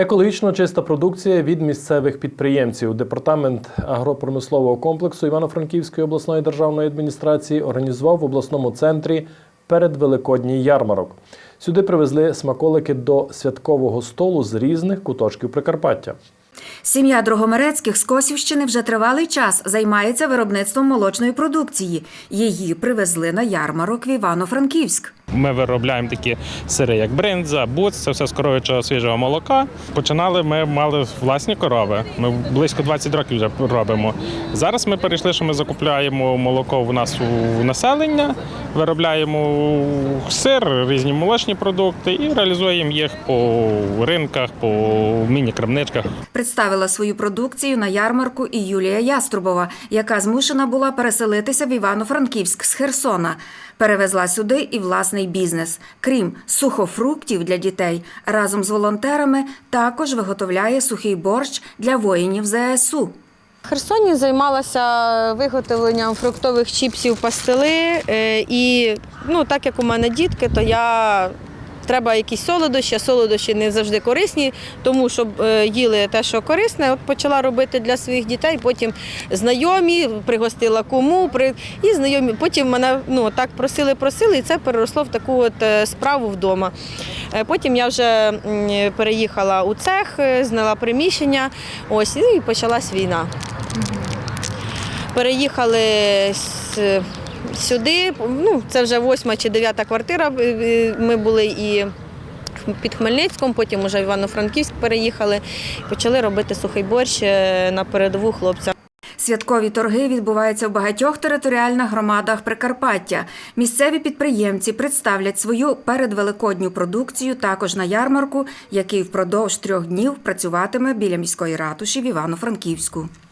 Екологічно чиста продукція від місцевих підприємців. Департамент агропромислового комплексу Івано-Франківської обласної державної адміністрації організував в обласному центрі передвеликодній ярмарок. Сюди привезли смаколики до святкового столу з різних куточків Прикарпаття. Сім'я Дрогомерецьких з Косівщини вже тривалий час займається виробництвом молочної продукції. Її привезли на ярмарок в Івано-Франківськ. Ми виробляємо такі сири, як бринза, буц, це все з коров'ячого свіжого молока. Починали ми мали власні корови. Ми близько 20 років вже робимо. Зараз ми перейшли, що ми закупляємо молоко у нас у населення, виробляємо сир, різні молочні продукти і реалізуємо їх по ринках, по міні-крамничках. Представила свою продукцію на ярмарку і Юлія Яструбова, яка змушена була переселитися в Івано-Франківськ з Херсона. Перевезла сюди і власний бізнес. Крім сухофруктів для дітей, разом з волонтерами також виготовляє сухий борщ для воїнів ЗСУ. Херсоні займалася виготовленням фруктових чіпсів пастили. е, І ну, так як у мене дітки, то я треба якісь солодощі, солодощі не завжди корисні, тому щоб е, їли те, що корисне, от почала робити для своїх дітей. Потім знайомі, пригостила кому, при... і знайомі. Потім мене ну, так просили, просили, і це переросло в таку от е, справу вдома. Е, Потім я вже переїхала у цех, зняла приміщення, ось ну, і почалась війна. Переїхали с- сюди. Ну, це вже восьма чи дев'ята квартира. е, Ми були і під Хмельницьком, потім вже в Івано-Франківськ переїхали. Почали робити сухий борщ е, на передову хлопцям. Святкові торги відбуваються в багатьох територіальних громадах Прикарпаття. Місцеві підприємці представлять свою передвеликодню продукцію також на ярмарку, який впродовж трьох днів працюватиме біля міської ратуші в Івано-Франківську.